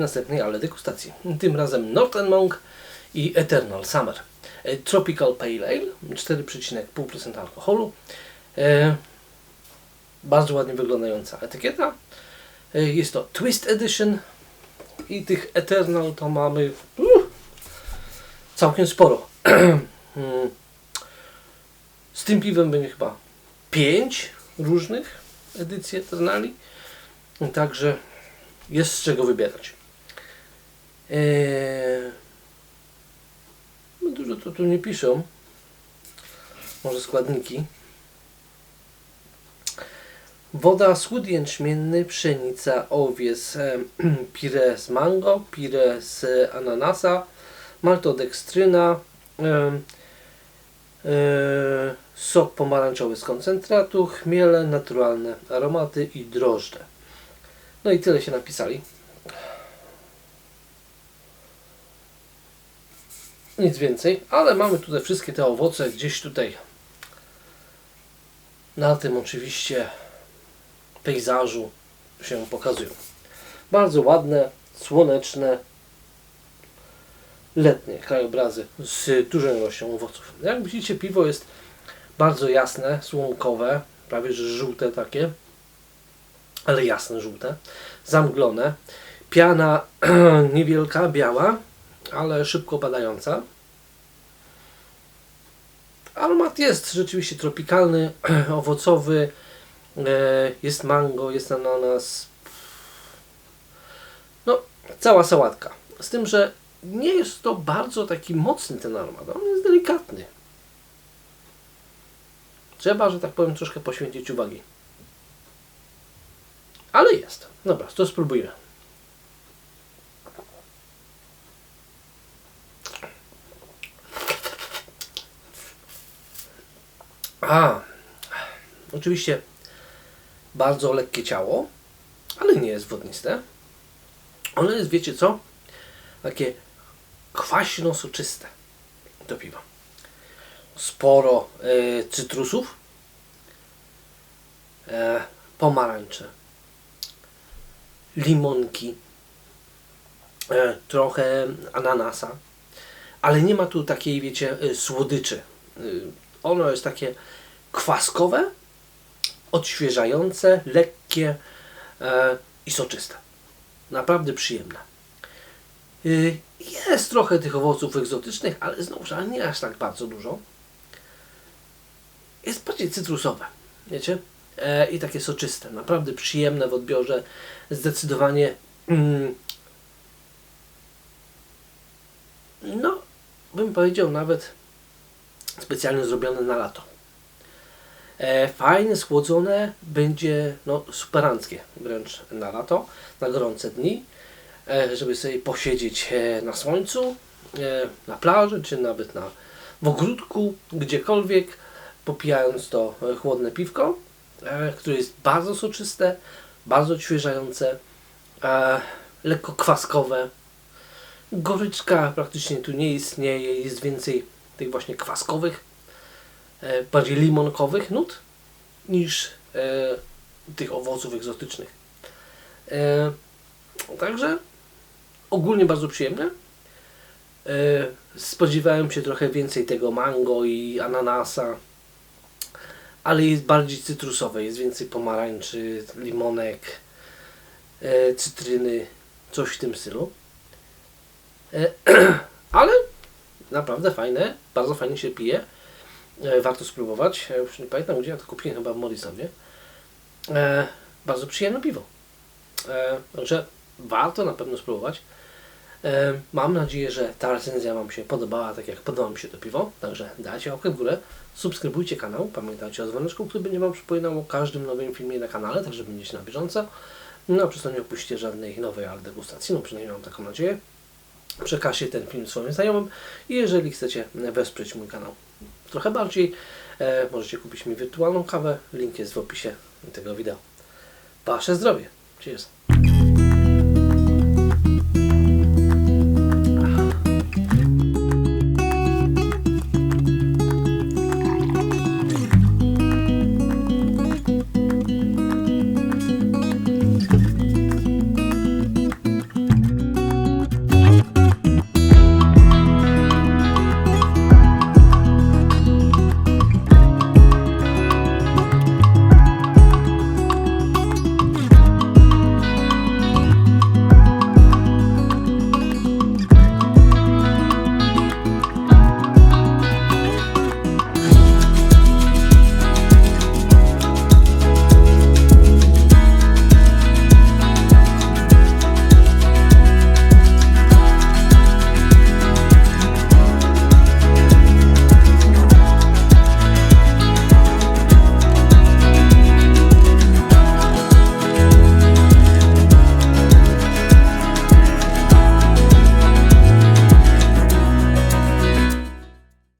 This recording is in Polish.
następnej ale degustacji. Tym razem Northern Monk i Eternal Summer. E, Tropical Pale Ale, 4,5% alkoholu. E, bardzo ładnie wyglądająca etykieta. E, Jest to Twist Edition i tych Eternal to mamy uh, całkiem sporo. Mm. Z tym piwem będzie chyba 5 różnych edycji Eternali. Także jest z czego wybierać. Eee, no dużo to tu nie piszą. Może składniki. Woda, słód jęczmienny, pszenica, owiec, em, pire z mango, pire z ananasa, maltodekstryna, em, e, sok pomarańczowy z koncentratu, chmiele, naturalne aromaty i drożdże. No i tyle się napisali. Nic więcej, ale mamy tutaj wszystkie te owoce gdzieś tutaj na tym oczywiście pejzażu się pokazują. Bardzo ładne, słoneczne, letnie krajobrazy z dużą ilością owoców. Jak widzicie, piwo jest bardzo jasne, słomkowe, prawie że żółte takie, ale jasne żółte, zamglone. Piana niewielka, biała, ale szybko opadająca. Aromat jest rzeczywiście tropikalny, owocowy, e, jest mango, jest ananas. No, cała sałatka. Z tym, że nie jest to bardzo taki mocny ten aromat, on jest delikatny. Trzeba, że tak powiem, troszkę poświęcić uwagi. Ale jest. Dobra, to spróbujmy. A, oczywiście bardzo lekkie ciało, ale nie jest wodniste. Ono jest, wiecie co? Takie kwaśno-soczyste to piwo. Sporo e, cytrusów, e, pomarańcze, limonki, e, trochę ananasa, ale nie ma tu takiej, wiecie, e, słodyczy. E, ono jest takie kwaskowe, odświeżające, lekkie i soczyste. Naprawdę przyjemne. Jest trochę tych owoców egzotycznych, ale znowuż, ale nie aż tak bardzo dużo. Jest bardziej cytrusowe, wiecie? E, I takie soczyste. Naprawdę przyjemne w odbiorze. Zdecydowanie mm, no, bym powiedział nawet specjalnie zrobione na lato. E, fajnie schłodzone, będzie no, superanckie wręcz na lato, na gorące dni, e, żeby sobie posiedzieć na słońcu, na plaży, czy nawet na, w ogródku, gdziekolwiek, popijając to chłodne piwko, które jest bardzo soczyste, bardzo odświeżające, e, lekko kwaskowe. Goryczka praktycznie tu nie istnieje, jest więcej tych właśnie kwaskowych, e, bardziej limonkowych nut niż e, tych owoców egzotycznych. E, także ogólnie bardzo przyjemne. E, spodziewałem się trochę więcej tego mango i ananasa, ale jest bardziej cytrusowe, jest więcej pomarańczy, limonek, e, cytryny, coś w tym stylu. E, ale naprawdę fajne, bardzo fajnie się pije. E, warto spróbować. Ja już nie pamiętam gdzie, ja to kupiłem chyba w Morrisonie. E, bardzo przyjemne piwo. E, także warto na pewno spróbować. E, mam nadzieję, że ta recenzja Wam się podobała, tak jak podoba mi się to piwo. Także dajcie łapkę w górę, subskrybujcie kanał, pamiętajcie o dzwoneczku, który będzie Wam przypominał o każdym nowym filmie na kanale, tak żeby będziecie na bieżąco. No, przez to nie opuścicie żadnej nowej degustacji, no przynajmniej mam taką nadzieję. Przekażcie ten film swoim znajomym i jeżeli chcecie wesprzeć mój kanał trochę bardziej, e, możecie kupić mi wirtualną kawę. Link jest w opisie tego wideo. Wasze zdrowie. Cheers.